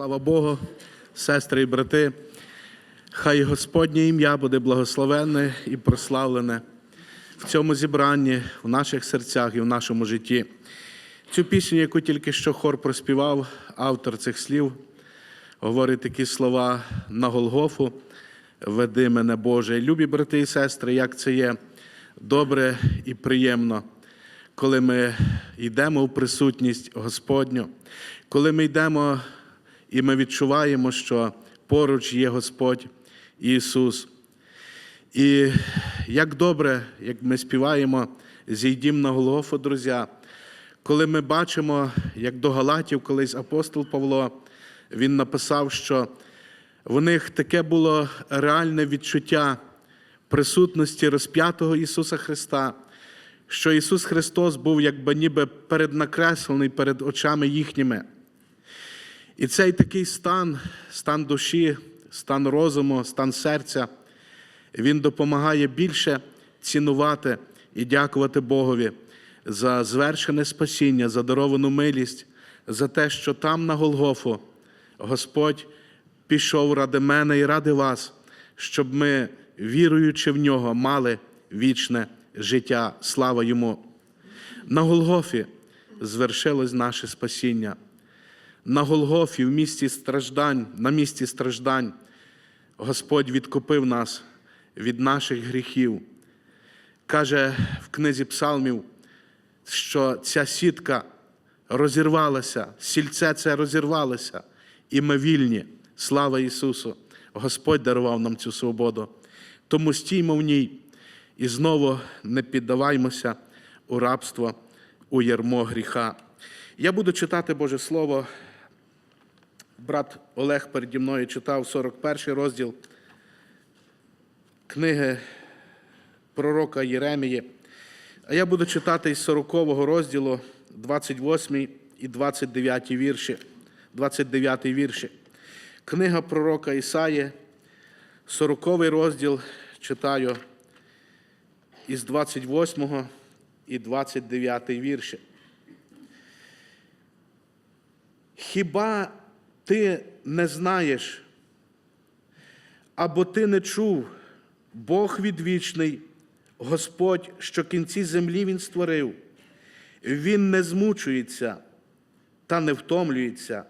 Слава Богу, сестри і брати, хай Господнє ім'я буде благословенне і прославлене в цьому зібранні, в наших серцях і в нашому житті. Цю пісню, яку тільки що хор проспівав, автор цих слів, говорить такі слова на Голгофу, веди мене Боже. Любі брати і сестри, як це є добре і приємно, коли ми йдемо у присутність Господню, коли ми йдемо і ми відчуваємо, що поруч є Господь Ісус. І як добре, як ми співаємо, зійдім на Голгофу, друзі, коли ми бачимо, як до Галатів колись апостол Павло, він написав, що в них таке було реальне відчуття присутності розп'ятого Ісуса Христа, що Ісус Христос був якби ніби переднакреслений перед очами їхніми. І цей такий стан, стан душі, стан розуму, стан серця, він допомагає більше цінувати і дякувати Богові за звершене спасіння, за даровану милість, за те, що там на Голгофу Господь пішов ради мене і ради вас, щоб ми, віруючи в нього, мали вічне життя. Слава йому. На Голгофі звершилось наше спасіння. На Голгофі, в місті страждань, на місці страждань, Господь відкупив нас від наших гріхів. Каже в книзі Псалмів, що ця сітка розірвалася, сільце це розірвалося, і ми вільні. Слава Ісусу! Господь дарував нам цю свободу. Тому стіймо в ній і знову не піддаваймося у рабство, у ярмо гріха. Я буду читати Боже Слово. Брат Олег переді мною читав 41 розділ книги пророка Єремії. А я буду читати із 40 розділу 28 і 29 вірші. 29 вірші. Книга пророка Ісаї, 40 розділ читаю із 28 і 29 вірші. Хіба ти не знаєш, або ти не чув, Бог відвічний, Господь, що кінці землі Він створив, Він не змучується та не втомлюється,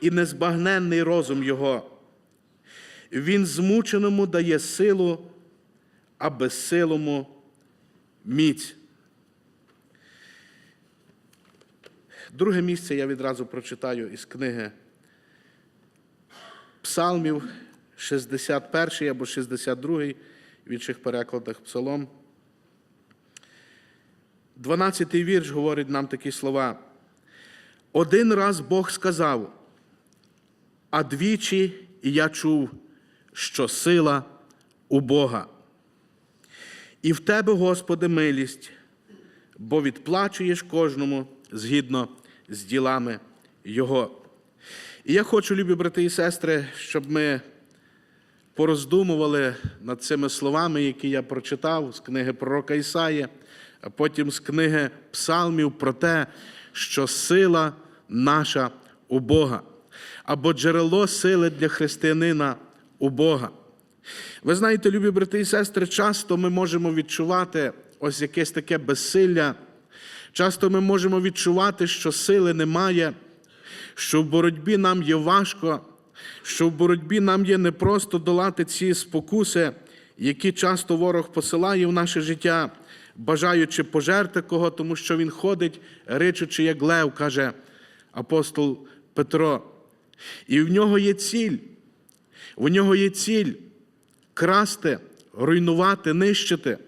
і незбагненний розум Його. Він змученому дає силу, а безсилому міць. Друге місце я відразу прочитаю із книги Псалмів, 61 або 62 в інших перекладах Псалом. 12 вірш говорить нам такі слова. Один раз Бог сказав, а двічі я чув, що сила у Бога. І в Тебе, Господи, милість, бо відплачуєш кожному згідно з ділами Його. І я хочу, любі брати і сестри, щоб ми пороздумували над цими словами, які я прочитав з книги пророка Ісаї, а потім з книги Псалмів про те, що сила наша у Бога, або джерело сили для християнина у Бога. Ви знаєте, любі брати і сестри, часто ми можемо відчувати ось якесь таке безсилля. Часто ми можемо відчувати, що сили немає, що в боротьбі нам є важко, що в боротьбі нам є непросто долати ці спокуси, які часто ворог посилає в наше життя, бажаючи пожерти кого, тому що він ходить, ричучи, як лев, каже апостол Петро. І в нього є ціль. В нього є ціль красти, руйнувати, нищити.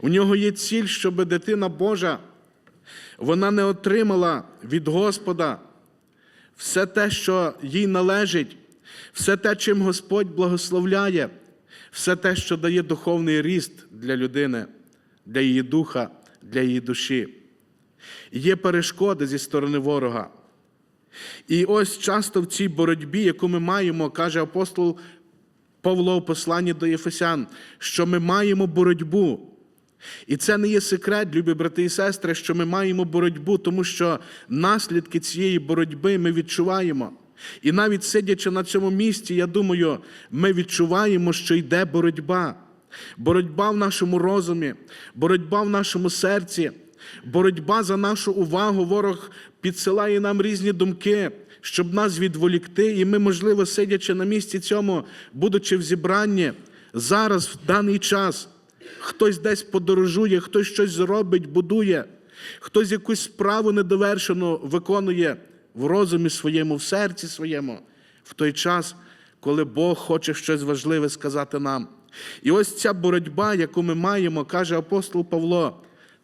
У нього є ціль, щоб дитина Божа вона не отримала від Господа все те, що їй належить, все те, чим Господь благословляє, все те, що дає духовний ріст для людини, для її духа, для її душі. Є перешкоди зі сторони ворога. І ось часто в цій боротьбі, яку ми маємо, каже апостол Павло в посланні до Єфесян, що ми маємо боротьбу. І це не є секрет, любі брати і сестри, що ми маємо боротьбу, тому що наслідки цієї боротьби ми відчуваємо. І навіть сидячи на цьому місці, я думаю, ми відчуваємо, що йде боротьба. Боротьба в нашому розумі, боротьба в нашому серці, боротьба за нашу увагу. Ворог підсилає нам різні думки, щоб нас відволікти. І ми, можливо, сидячи на місці цьому, будучи в зібранні, зараз, в даний час, хтось десь подорожує, хтось щось зробить, будує, хтось якусь справу недовершену виконує в розумі своєму, в серці своєму, в той час, коли Бог хоче щось важливе сказати нам. І ось ця боротьба, яку ми маємо, каже апостол Павло,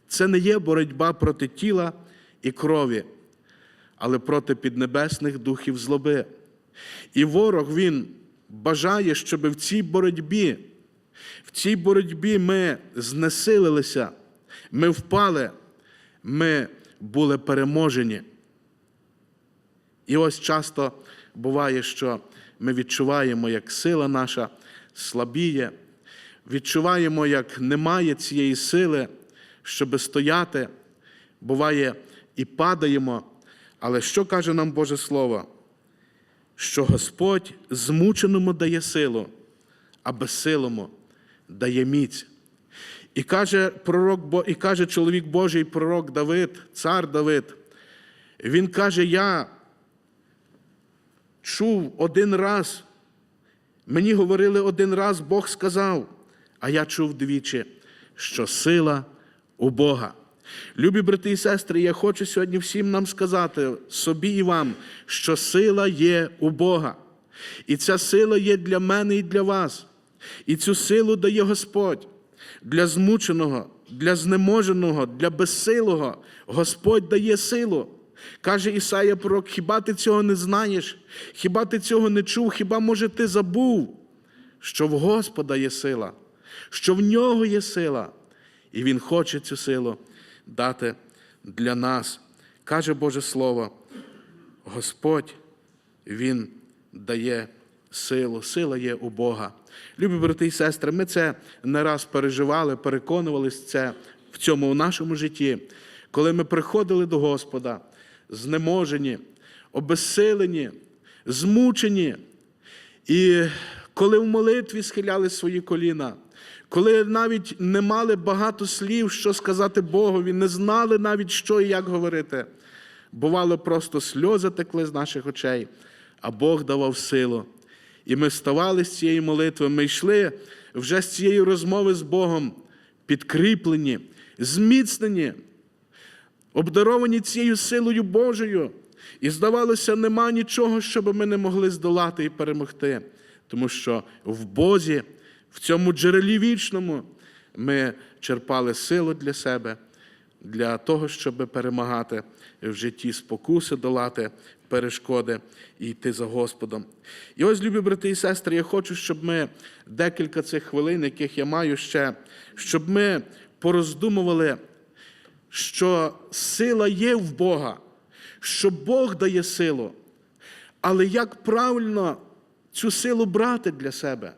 це не є боротьба проти тіла і крові, але проти піднебесних духів злоби. І ворог він бажає, щоб в цій боротьбі, цій боротьбі ми знесилилися, ми впали, ми були переможені. І ось часто буває, що ми відчуваємо, як сила наша слабіє, відчуваємо, як немає цієї сили, щоб стояти. Буває, і падаємо. Але що каже нам Боже Слово? Що Господь змученому дає силу, а безсилому дає. І каже пророк, і каже чоловік Божий, пророк Давид, цар Давид. Він каже: Я чув один раз, мені говорили один раз, Бог сказав, а я чув двічі, що сила у Бога. Любі брати і сестри, я хочу сьогодні всім нам сказати, собі і вам, що сила є у Бога. І ця сила є для мене і для вас. І цю силу дає Господь для змученого, для знеможеного, для безсилого. Господь дає силу. Каже Ісая пророк, хіба ти цього не знаєш? Хіба ти цього не чув? Хіба, може, ти забув, що в Господа є сила, що в нього є сила, і Він хоче цю силу дати для нас. Каже Боже Слово, Господь, Він дає силу, сила є у Бога. Любі брати і сестри, ми це не раз переживали, переконувалися це в цьому в нашому житті, коли ми приходили до Господа, знеможені, обезсилені, змучені. І коли в молитві схиляли свої коліна, коли навіть не мали багато слів, що сказати Богові, не знали навіть, що і як говорити, бувало, просто сльози текли з наших очей, а Бог давав силу. І ми вставали з цієї молитви, ми йшли вже з цієї розмови з Богом, підкріплені, зміцнені, обдаровані цією силою Божою. І здавалося, нема нічого, що ми не могли здолати і перемогти. Тому що в Бозі, в цьому джерелі вічному, ми черпали силу для себе, для того, щоб перемагати в житті спокуси, долати перешкоди і йти за Господом. І ось, любі брати і сестри, я хочу, щоб ми декілька цих хвилин, яких я маю ще, щоб ми пороздумували, що сила є в Бога, що Бог дає силу. Але як правильно цю силу брати для себе?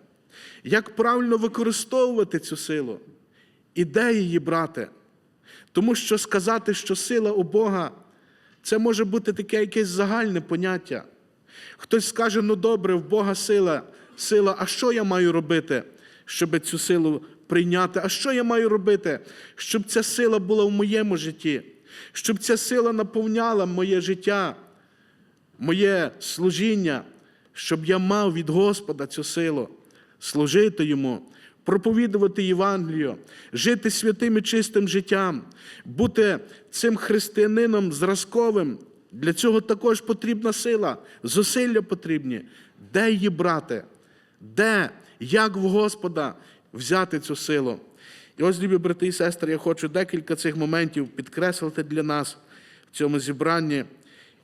Як правильно використовувати цю силу? І де її брати? Тому що сказати, що сила у Бога, це може бути таке якесь загальне поняття. Хтось скаже, ну добре, в Бога сила, сила, а що я маю робити, щоб цю силу прийняти? А що я маю робити, щоб ця сила була в моєму житті, щоб ця сила наповняла моє життя, моє служіння, щоб я мав від Господа цю силу, служити Йому, проповідувати Євангелію, жити святим і чистим життям, бути цим християнином зразковим. Для цього також потрібна сила, зусилля потрібні. Де її брати? Де, як в Господа взяти цю силу? І ось, любі брати і сестри, я хочу декілька цих моментів підкреслити для нас в цьому зібранні,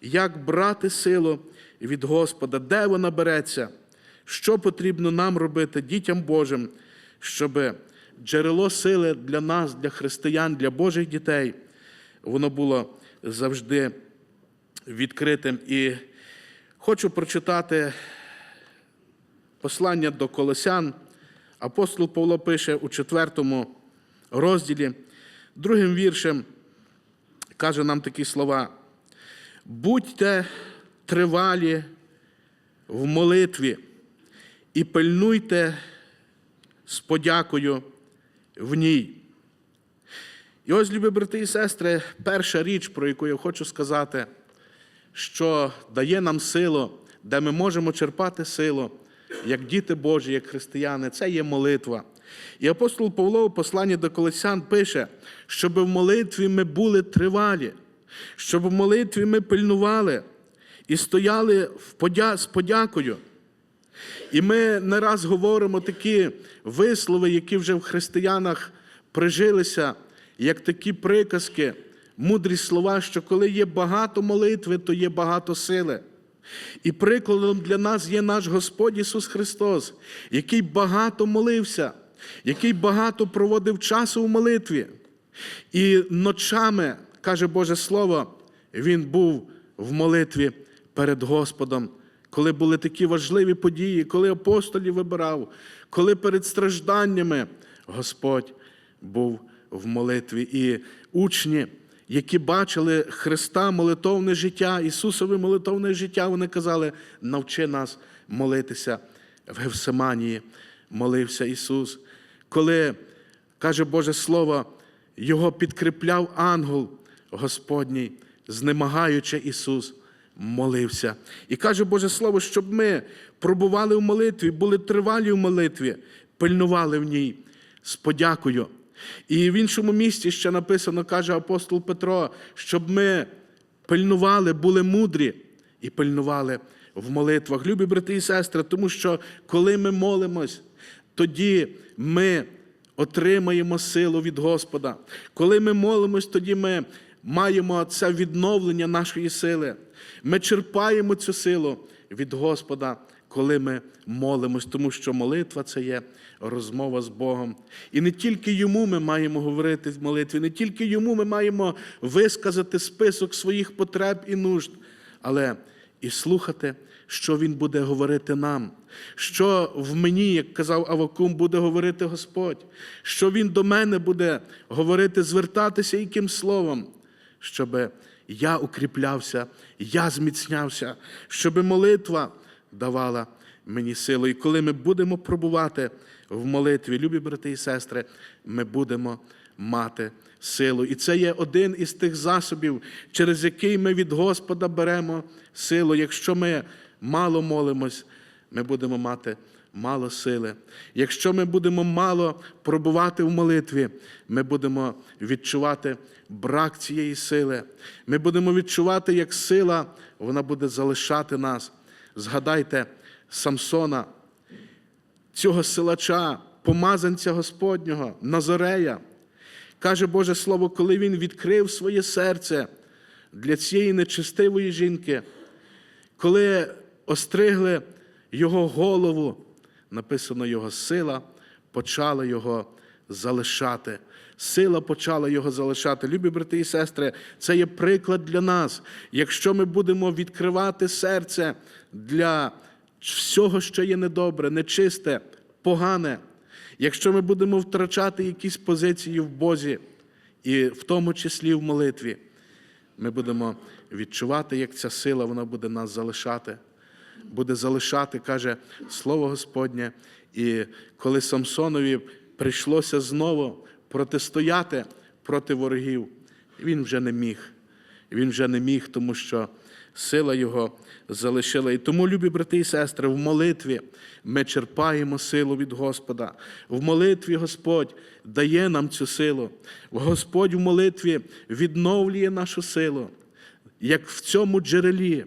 як брати силу від Господа, де вона береться, що потрібно нам робити, дітям Божим, щоб джерело сили для нас, для християн, для Божих дітей, воно було завжди відкритим. І хочу прочитати послання до Колосян. Апостол Павло пише у четвертому розділі, другим віршем каже нам такі слова: будьте тривалі в молитві і пильнуйте з подякою в ній. І ось, любі брати і сестри, перша річ, про яку я хочу сказати, що дає нам силу, де ми можемо черпати силу, як діти Божі, як християни, це є молитва. І апостол Павло у посланні до Колосян пише, щоб в молитві ми були тривалі, щоб в молитві ми пильнували і стояли в подя... з подякою. І ми не раз говоримо такі вислови, які вже в християнах прижилися, як такі приказки, мудрі слова, що коли є багато молитви, то є багато сили. І прикладом для нас є наш Господь Ісус Христос, який багато молився, який багато проводив часу у молитві. І ночами, каже Боже Слово, Він був в молитві перед Господом, коли були такі важливі події, коли апостолів вибирав, коли перед стражданнями Господь був в молитві. І учні, які бачили Христа молитовне життя, Ісусове молитовне життя, вони казали, навчи нас молитися в Гевсиманії, молився Ісус. Коли, каже Боже Слово, його підкріпляв ангел Господній, знемагаючи Ісус, молився. І каже Боже Слово, щоб ми пробували в молитві, були тривалі в молитві, пильнували в ній з подякою. І в іншому місці ще написано, каже апостол Петро, щоб ми пильнували, були мудрі і пильнували в молитвах. Любі брати і сестри, тому що коли ми молимось, тоді ми отримаємо силу від Господа. Коли ми молимось, тоді ми маємо це відновлення нашої сили. Ми черпаємо цю силу від Господа, коли ми молимось, тому що молитва це є розмова з Богом. І не тільки йому ми маємо говорити в молитві, не тільки йому ми маємо висказати список своїх потреб і нужд, але і слухати, що Він буде говорити нам, що в мені, як казав Авакум, буде говорити Господь, що Він до мене буде говорити, звертатися яким словом, щоб я укріплявся, я зміцнявся, щоб молитва давала мені силу. І коли ми будемо пробувати в молитві, любі брати і сестри, ми будемо мати силу. І це є один із тих засобів, через який ми від Господа беремо силу. Якщо ми мало молимось, ми будемо мати мало сили. Якщо ми будемо мало пробувати в молитві, ми будемо відчувати брак цієї сили. Ми будемо відчувати, як сила вона буде залишати нас. Згадайте Самсона, цього силача, помазанця Господнього, Назарея. Каже Боже Слово, коли він відкрив своє серце для цієї нечестивої жінки, коли остригли його голову, написано його сила почала його залишати. Сила почала його залишати. Любі брати і сестри, це є приклад для нас. Якщо ми будемо відкривати серце для всього, що є недобре, нечисте, погане, якщо ми будемо втрачати якісь позиції в Бозі, і в тому числі в молитві, ми будемо відчувати, як ця сила вона буде нас залишати. Буде залишати, каже Слово Господнє. І коли Самсонові прийшлося знову протистояти проти ворогів, він вже не міг. Він вже не міг, тому що сила його залишила. І тому, любі брати і сестри, в молитві ми черпаємо силу від Господа. В молитві Господь дає нам цю силу. Господь в молитві відновлює нашу силу, як в цьому джерелі,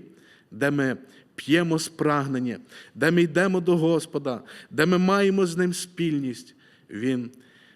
де ми п'ємо з прагнення, де ми йдемо до Господа, де ми маємо з Ним спільність. Він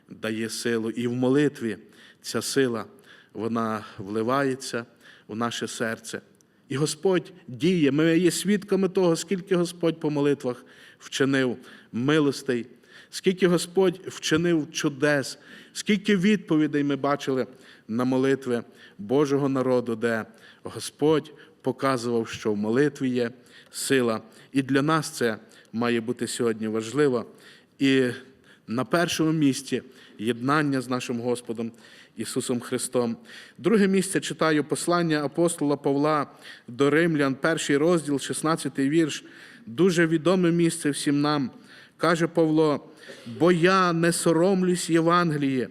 дає силу. І в молитві ця сила вона вливається у наше серце. І Господь діє. Ми є свідками того, скільки Господь по молитвах вчинив милостей, скільки Господь вчинив чудес, скільки відповідей ми бачили на молитви Божого народу, де Господь показував, що в молитві є сила. І для нас це має бути сьогодні важливо. І на першому місці єднання з нашим Господом Ісусом Христом. Друге місце читаю послання апостола Павла до Римлян, перший розділ, 16 вірш. дуже відоме місце всім нам. Каже Павло: бо я не соромлюсь Євангеліє,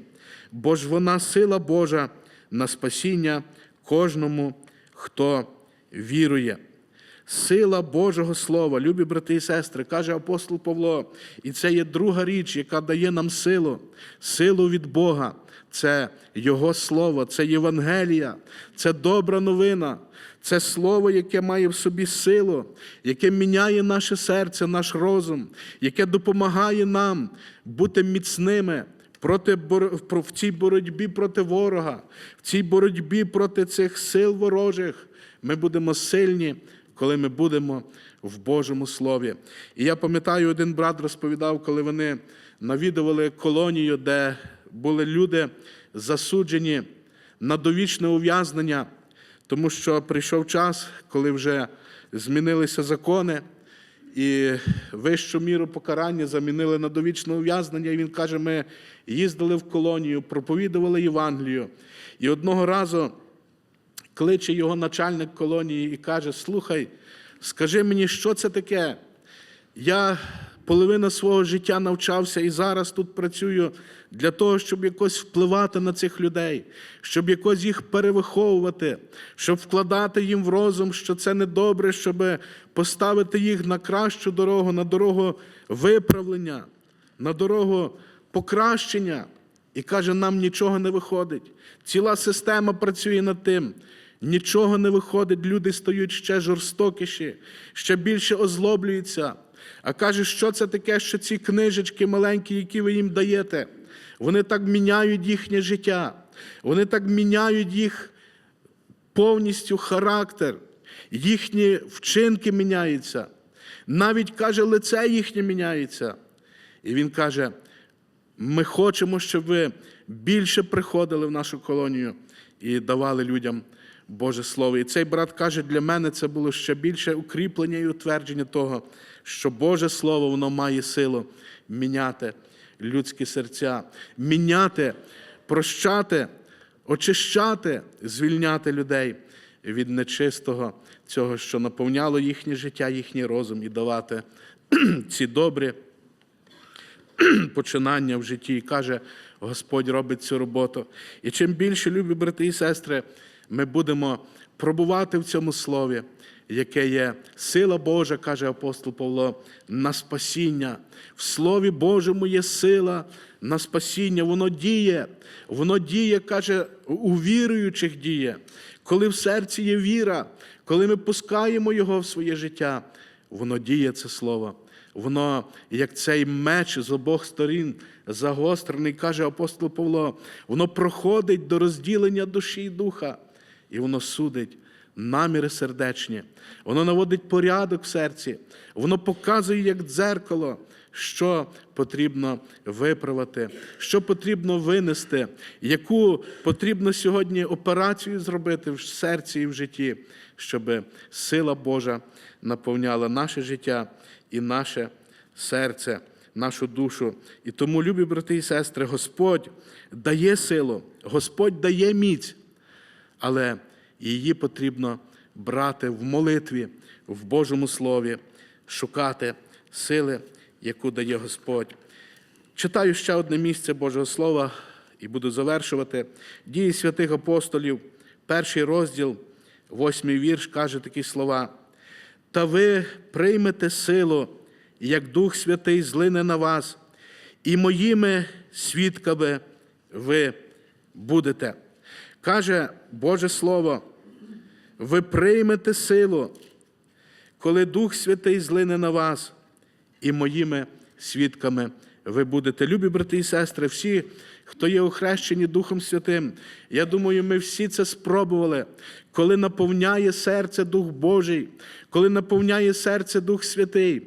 бо ж вона сила Божа на спасіння кожному, хто вірує. Сила Божого Слова, любі брати і сестри, каже апостол Павло, і це є друга річ, яка дає нам силу, силу від Бога. Це Його Слово, це Євангелія, це добра новина, це Слово, яке має в собі силу, яке міняє наше серце, наш розум, яке допомагає нам бути міцними проти, в цій боротьбі проти ворога, в цій боротьбі проти цих сил ворожих. Ми будемо сильні, коли ми будемо в Божому Слові. І я пам'ятаю, один брат розповідав, коли вони навідували колонію, де були люди засуджені на довічне ув'язнення, тому що прийшов час, коли вже змінилися закони, і вищу міру покарання замінили на довічне ув'язнення. І він каже: ми їздили в колонію, проповідували Євангелію. І одного разу кличе його начальник колонії і каже: Слухай, скажи мені, що це таке? Я половину свого життя навчався і зараз тут працюю для того, щоб якось впливати на цих людей, щоб якось їх перевиховувати, щоб вкладати їм в розум, що це недобре, щоб поставити їх на кращу дорогу, на дорогу виправлення, на дорогу покращення. І каже, нам нічого не виходить. Ціла система працює над тим. Нічого не виходить, люди стають ще жорстокіші, ще більше озлоблюються. А каже, що це таке, що ці книжечки маленькі, які ви їм даєте, вони так міняють їхнє життя, вони так міняють їх повністю характер, їхні вчинки міняються. Навіть каже, лице їхнє міняється. І він каже: ми хочемо, щоб ви більше приходили в нашу колонію і давали людям Боже Слово. І цей брат каже, для мене це було ще більше укріплення і утвердження того, що Боже Слово воно має силу міняти людські серця, міняти, прощати, очищати, звільняти людей від нечистого цього, що наповняло їхнє життя, їхній розум, і давати ці добрі починання в житті. І каже, Господь робить цю роботу. І чим більше, любі брати і сестри, ми будемо пробувати в цьому слові, яке є сила Божа, каже апостол Павло, на спасіння. В Слові Божому є сила на спасіння, воно діє, воно діє, каже, у віруючих діє. Коли в серці є віра, коли ми пускаємо його в своє життя, воно діє це слово. Воно, як цей меч з обох сторін загострений, каже апостол Павло, воно проходить до розділення душі і духа, і воно судить наміри сердечні, воно наводить порядок в серці, воно показує, як дзеркало, що потрібно виправити, що потрібно винести, яку потрібно сьогодні операцію зробити в серці і в житті, щоб сила Божа наповняла наше життя і наше серце, нашу душу. І тому, любі брати і сестри, Господь дає силу, Господь дає міць, але її потрібно брати в молитві, в Божому Слові, шукати сили, яку дає Господь. Читаю ще одне місце Божого Слова і буду завершувати. Дії святих апостолів, перший розділ, восьмий вірш, каже такі слова. Та ви приймете силу, як Дух Святий злине на вас, і моїми свідками ви будете. Каже Боже Слово, ви приймете силу, коли Дух Святий злине на вас, і моїми свідками ви будете. Любі брати і сестри, всі, хто є охрещені Духом Святим, я думаю, ми всі це спробували, коли наповняє серце Дух Божий, коли наповняє серце Дух Святий,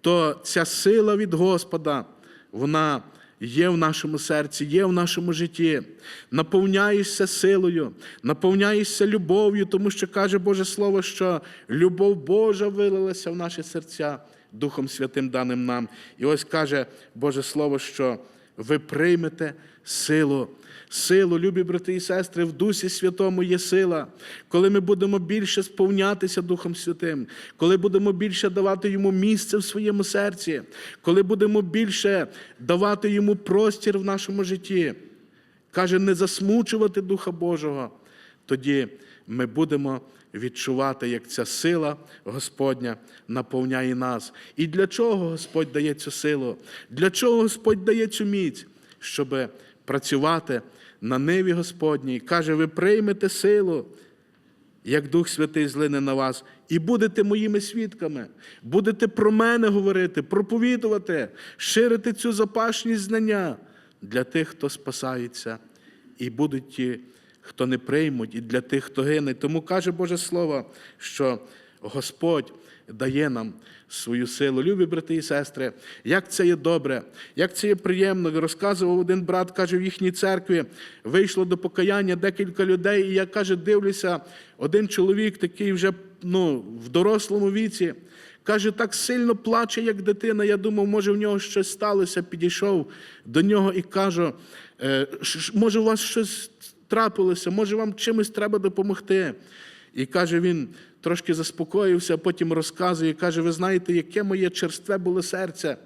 то ця сила від Господа, вона є в нашому серці, є в нашому житті. Наповняєшся силою, наповняєшся любов'ю, тому що каже Боже Слово, що любов Божа вилилася в наші серця Духом Святим даним нам. І ось каже Боже Слово, що ви приймете силу. Силу, любі брати і сестри, в Дусі Святому є сила, коли ми будемо більше сповнятися Духом Святим, коли будемо більше давати йому місце в своєму серці, коли будемо більше давати йому простір в нашому житті. Каже, не засмучувати Духа Божого. Тоді ми будемо відчувати, як ця сила Господня наповняє нас. І для чого Господь дає цю силу? Для чого Господь дає цю міць? Щоб працювати на ниві Господній. Каже, ви приймете силу, як Дух Святий злине на вас, і будете моїми свідками, будете про мене говорити, проповідувати, ширити цю запашність знання для тих, хто спасається, і будуть ті, хто не приймуть, і для тих, хто гине. Тому каже Боже Слово, що Господь дає нам свою силу. Любі брати і сестри, як це є добре, як це є приємно. Розказував один брат, каже, в їхній церкві вийшло до покаяння декілька людей, і я каже, дивлюся, один чоловік такий вже ну, в дорослому віці. Каже, так сильно плаче, як дитина. Я думав, може, в нього щось сталося. Підійшов до нього і кажу, «Е, може, у вас щось трапилося, може, вам чимось треба допомогти. І каже, він трошки заспокоївся, потім розказує, каже, ви знаєте, яке моє черстве було серце.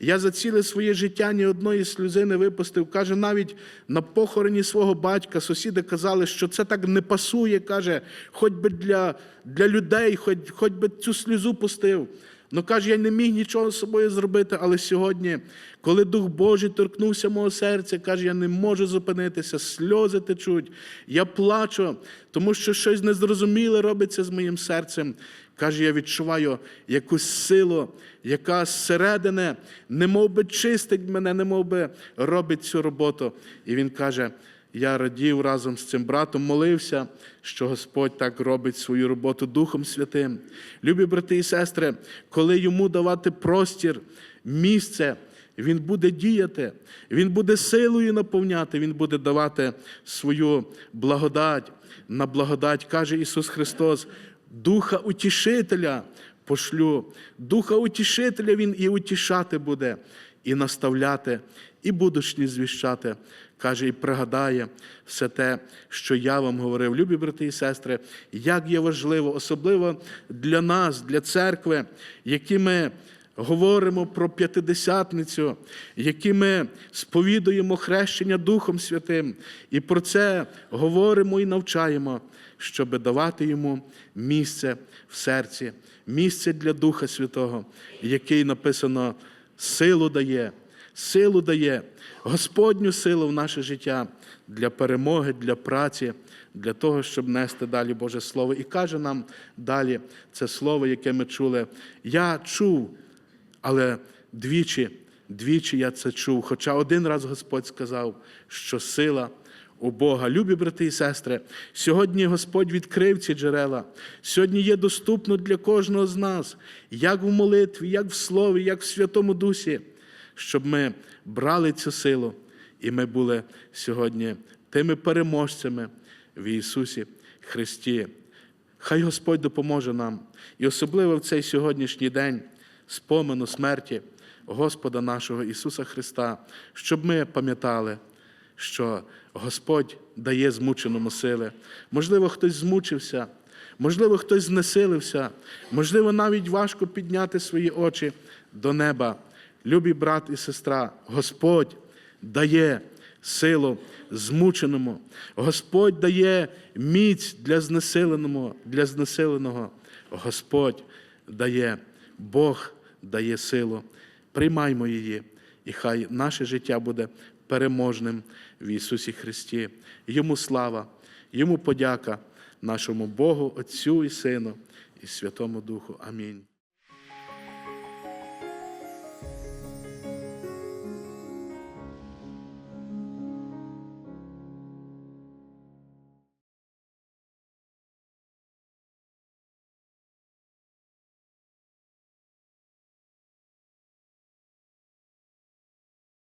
Я за ціле своє життя ні одної сльози не випустив. Каже, навіть на похороні свого батька сусіди казали, що це так не пасує. Каже, хоч би для, для людей, хоч, хоч би цю сльозу пустив. Ну каже, я не міг нічого з собою зробити, але сьогодні, коли Дух Божий торкнувся мого серця, каже, я не можу зупинитися, сльози течуть, я плачу, тому що щось незрозуміле робиться з моїм серцем. Каже, я відчуваю якусь силу, яка зсередини, немов би чистить мене, немов би робить цю роботу. І він каже: я радів разом з цим братом, молився, що Господь так робить свою роботу Духом Святим. Любі брати і сестри, коли йому давати простір, місце, він буде діяти, він буде силою наповняти, він буде давати свою благодать. На благодать каже Ісус Христос, Духа Утішителя пошлю, Духа Утішителя Він і утішати буде, і наставляти, і будучні звіщати. Каже, і пригадає все те, що я вам говорив. Любі брати і сестри, як є важливо, особливо для нас, для церкви, які ми говоримо про п'ятидесятницю, які ми сповідуємо хрещення Духом Святим, і про це говоримо і навчаємо, щоб давати йому місце в серці, місце для Духа Святого, який написано силу дає, силу дає, Господню силу в наше життя для перемоги, для праці. Для того, щоб нести далі Боже Слово. І каже нам далі це слово, яке ми чули. Я чув, але двічі, двічі я це чув. Хоча один раз Господь сказав, що сила у Бога. Любі брати і сестри, сьогодні Господь відкрив ці джерела. Сьогодні є доступно для кожного з нас, як в молитві, як в слові, як в Святому Дусі, щоб ми брали цю силу, і ми були сьогодні тими переможцями в Ісусі Христі. Хай Господь допоможе нам, і особливо в цей сьогоднішній день спомену смерті Господа нашого Ісуса Христа, щоб ми пам'ятали, що Господь дає змученому сили. Можливо, хтось змучився, можливо, хтось знесилився, можливо, навіть важко підняти свої очі до неба. Любі брат і сестра, Господь дає силу змученому. Господь дає міць для знесиленого, для знесиленого. Господь дає, Бог дає силу. Приймаймо її, і хай наше життя буде переможним в Ісусі Христі. Йому слава, йому подяка, нашому Богу, Отцю і Сину, і Святому Духу. Амінь.